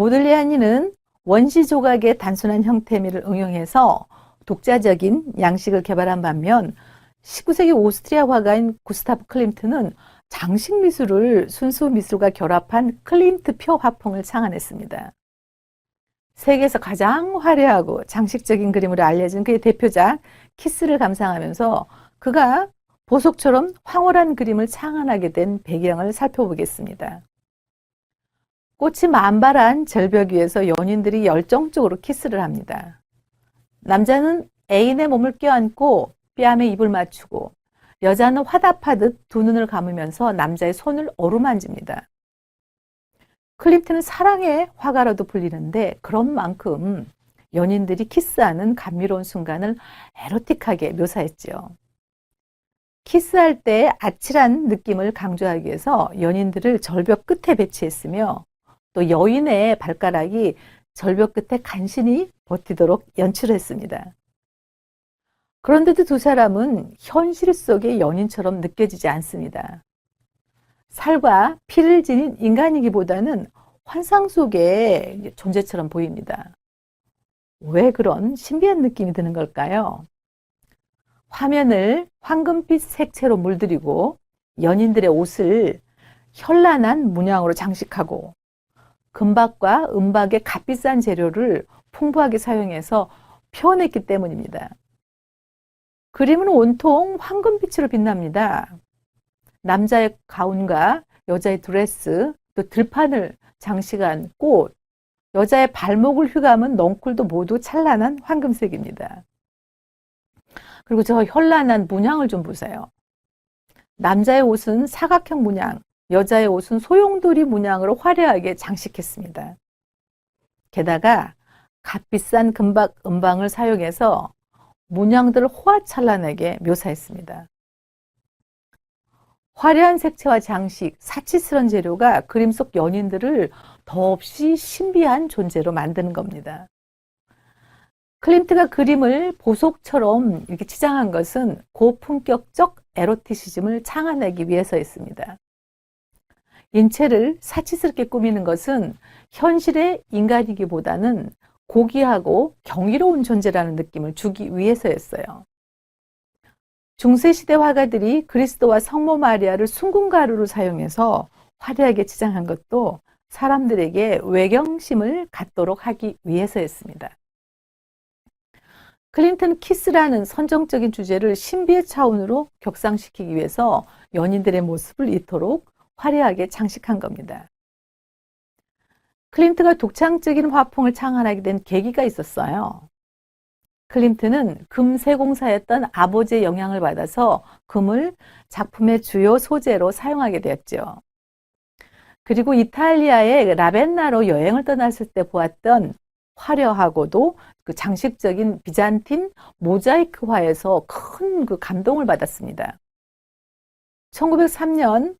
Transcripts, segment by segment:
모들리아니는 원시 조각의 단순한 형태미를 응용해서 독자적인 양식을 개발한 반면 19세기 오스트리아 화가인 구스타프 클림트는 장식 미술을 순수 미술과 결합한 클림트 표 화풍을 창안했습니다. 세계에서 가장 화려하고 장식적인 그림으로 알려진 그의 대표작 키스를 감상하면서 그가 보석처럼 황홀한 그림을 창안하게 된 배경을 살펴보겠습니다. 꽃이 만발한 절벽 위에서 연인들이 열정적으로 키스를 합니다. 남자는 애인의 몸을 껴안고 뺨에 입을 맞추고 여자는 화답하듯 두 눈을 감으면서 남자의 손을 어루만집니다. 클림트는 사랑의 화가로도 불리는데 그런 만큼 연인들이 키스하는 감미로운 순간을 에로틱하게 묘사했지요. 키스할 때 아찔한 느낌을 강조하기 위해서 연인들을 절벽 끝에 배치했으며 또 여인의 발가락이 절벽 끝에 간신히 버티도록 연출했습니다. 그런데도 두 사람은 현실 속의 연인처럼 느껴지지 않습니다. 살과 피를 지닌 인간이기보다는 환상 속의 존재처럼 보입니다. 왜 그런 신비한 느낌이 드는 걸까요? 화면을 황금빛 색채로 물들이고 연인들의 옷을 현란한 문양으로 장식하고 금박과 은박의 값비싼 재료를 풍부하게 사용해서 표현했기 때문입니다. 그림은 온통 황금빛으로 빛납니다. 남자의 가운과 여자의 드레스, 또 들판을 장식한 꽃, 여자의 발목을 휘감은 넝쿨도 모두 찬란한 황금색입니다. 그리고 저 현란한 문양을 좀 보세요. 남자의 옷은 사각형 문양, 여자의 옷은 소용돌이 문양으로 화려하게 장식했습니다. 게다가 값비싼 금박 은방을 사용해서 문양들을 호화찬란하게 묘사했습니다. 화려한 색채와 장식, 사치스런 재료가 그림 속 연인들을 더없이 신비한 존재로 만드는 겁니다. 클림트가 그림을 보석처럼 이렇게 치장한 것은 고품격적 에로티시즘을 창안하기 위해서였습니다. 인체를 사치스럽게 꾸미는 것은 현실의 인간이기보다는 고귀하고 경이로운 존재라는 느낌을 주기 위해서였어요. 중세시대 화가들이 그리스도와 성모 마리아를 숭궁가루로 사용해서 화려하게 치장한 것도 사람들에게 외경심을 갖도록 하기 위해서였습니다. 클린턴 키스라는 선정적인 주제를 신비의 차원으로 격상시키기 위해서 연인들의 모습을 이토록 화려하게 장식한 겁니다. 클림트가 독창적인 화풍을 창안하게 된 계기가 있었어요. 클림트는 금세공사였던 아버지의 영향을 받아서 금을 작품의 주요 소재로 사용하게 되었죠. 그리고 이탈리아의 라벤나로 여행을 떠났을 때 보았던 화려하고도 그 장식적인 비잔틴 모자이크화에서 큰 그 감동을 받았습니다. 1903년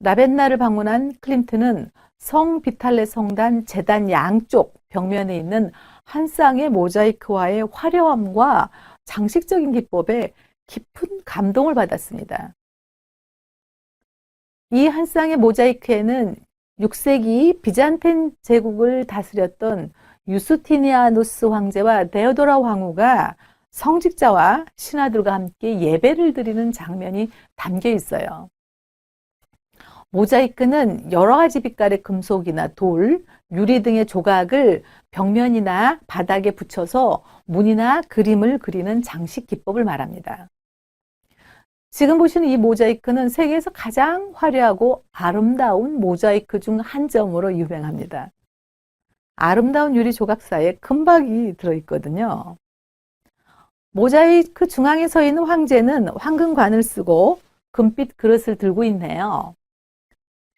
라벤나를 방문한 클림트는 성 비탈레 성단 재단 양쪽 벽면에 있는 한 쌍의 모자이크화의 화려함과 장식적인 기법에 깊은 감동을 받았습니다. 이 한 쌍의 모자이크에는 6세기 비잔틴 제국을 다스렸던 유스티니아누스 황제와 데오도라 황후가 성직자와 신하들과 함께 예배를 드리는 장면이 담겨 있어요. 모자이크는 여러 가지 빛깔의 금속이나 돌, 유리 등의 조각을 벽면이나 바닥에 붙여서 문이나 그림을 그리는 장식 기법을 말합니다. 지금 보시는 이 모자이크는 세계에서 가장 화려하고 아름다운 모자이크 중 한 점으로 유명합니다. 아름다운 유리 조각 사이에 금박이 들어있거든요. 모자이크 중앙에 서 있는 황제는 황금관을 쓰고 금빛 그릇을 들고 있네요.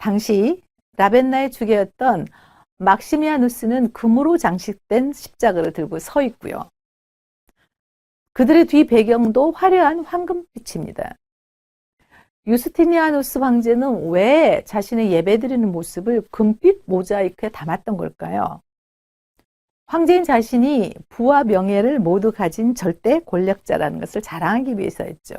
당시 라벤나의 주계였던 막시미아누스는 금으로 장식된 십자가를 들고 서 있고요. 그들의 뒤 배경도 화려한 황금빛입니다. 유스티니아누스 황제는 왜 자신의 예배드리는 모습을 금빛 모자이크에 담았던 걸까요? 황제인 자신이 부와 명예를 모두 가진 절대 권력자라는 것을 자랑하기 위해서였죠.